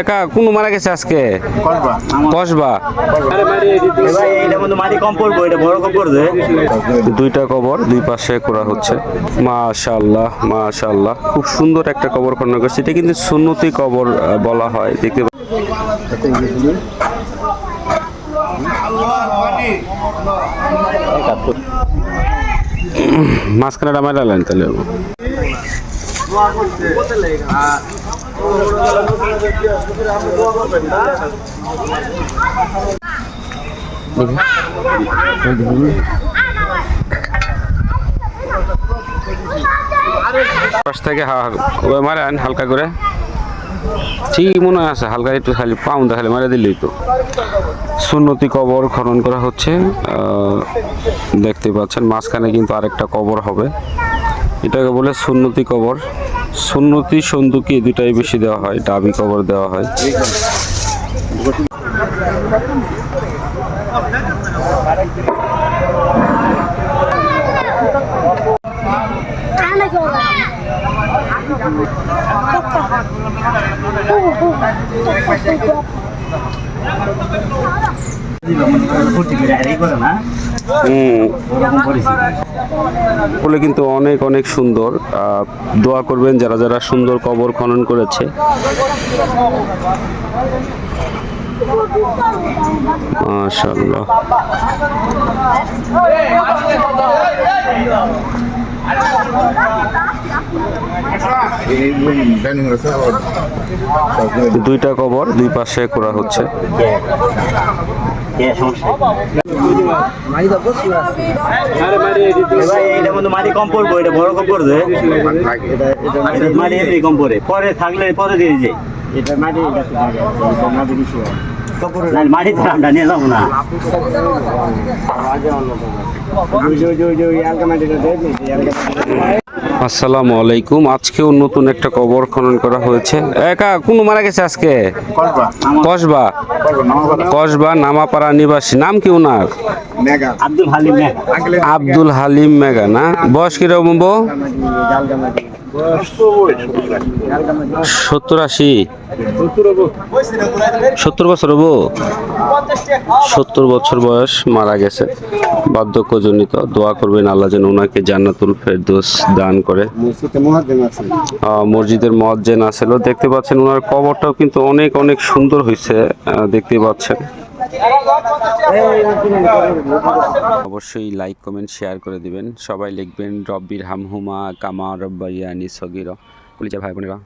একা কোন মারা গেছে আজকে? কসবা দুইটা কবর দুই পাশে করা হচ্ছে। মাশাআল্লাহ মাশাআল্লাহ। খুব সুন্দর একটা কবর খনন করছে। এটা কিন্তু সুন্নতি কবর বলা হয়। দেখতে মাঝখানে ডামাই ডালেন তাহলে। থেকে মারেন হালকা করে। ঠিক মনে আছে, হালকা একটু খালি পাউন্ড খালি মারে দিলেই তো। সুন্নতি কবর খনন করা হচ্ছে দেখতে পাচ্ছেন, মাঝখানে কিন্তু আরেকটা কবর হবে। এটাকে বলে সুন্নতি কবর সুন্নতি সন্দুকি দুটাই বেশি দেওয়া হয়, ডাবি কবর দেওয়া হয়. এই করে না বলে কিন্তু অনেক অনেক সুন্দর। দোয়া করবেন যারা যারা সুন্দর কবর খনন করেছে। দুইটা কবর দুই পাশে করা হচ্ছে। পরে থাকলে পরে দিয়ে যায় এটা মাটি না, মাটি তো আমরা নিয়ে যাব না। আসসালামু আলাইকুম। আজকেও নতুন একটা কবর খনন করা হয়েছে। একা কোন মারা গেছে আজকে? কসবা কসবা? নামাপাড়া নিবাসী। নাম কি ওনার আব্দুল হালিম না আব্দুল হালিম মেগা না? বয়স কীরকম বউ? সত্তর আশি। সত্তর বছর হব সত্তর বছর বয়স মারা গেছে। বার্ধক্যজনিত। দোয়া করবেন আল্লাহ যেন ওনাকে জান্নাতুল ফেরদৌস দান করে। মসজিদের মজ্জেন আসেল দেখতে পাচ্ছেন ওনার কবরটাও কিন্তু অনেক অনেক সুন্দর হয়েছে। দেখতে পাচ্ছেন। অবশ্যই লাইক কমেন্ট শেয়ার করে দিবেন। সবাই লিখবেন, রব্বির হামহুমা কামা রব্বাইয়ানি সগির। কলিজা ভাই বোনেরা